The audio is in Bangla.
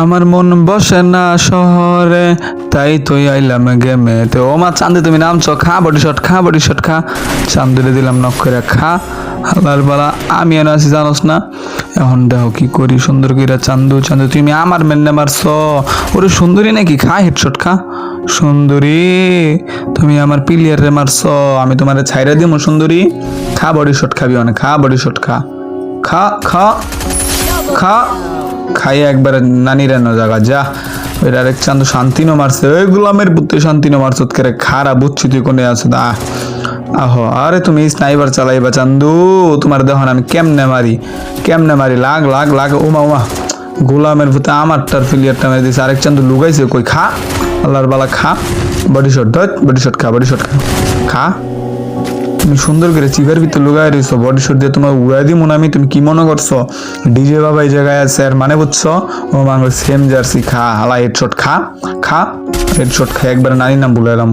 আমার মন বসে না শহরে, তাই তুই আইলাম গেমে তো ও মা চান্দে, তুমি নামছো, খা বডি শট খা বডি শট খা। চান্দুরে দিলাম নক করে খা। হালার বালা, আমি এনে আছি জানোস না। এখন দেখো কি করি, সুন্দর কইরা চান্দু চান্দু, তুমি আমার মেন্নে মারছো। ওরে সুন্দরী নাকি? খা হেডশট খা। সুন্দরী, তুমি আমার প্লেয়ারে মারছো। আমি তোমার ছাইরা দিমু, সুন্দরী। খা বডি শট খাবি অনেক, খা বডি শট খা। খা খা খা। খাই একবার নানির এনো জায়গা, যা। ওইটা আরেক চান্দু শান্তিনো মারছে। ওই গোলামের বুদ্ধি শান্তিনো মারছত করে খারা বুঝছি তুই কোনে আছো? দা আহ, আরে তুমি স্নাইপার চালাইবা চান্দু, তোমার দেখো না আমি কেমনে মারি? কেমনে মারি? লাগ লাগ লাগ, উমা উমা। গোলামের ভূতে আমারটার ফিলিয়ারটা মেরে দিয়েছে আরেক চান্দু লুগাইছে, কই খা? আল্লাহর বালা খা। বডি শট ধর, বডি শট খা, বডি শট খা। খা। তুমি সুন্দর করে চিভের ভিতর লুগাই রয়েছো বডি শুট দিয়ে তোমার উড়াই মনে আমি, তুমি কি মনে করছ? ডিজে বাবা এই জায়গায় আছে আর মানে বুঝছ? ও মাংস সেম জার্সি খা, হালা হেডশট খা খা হেডশট খা, একবার নারী নাম বলে এলাম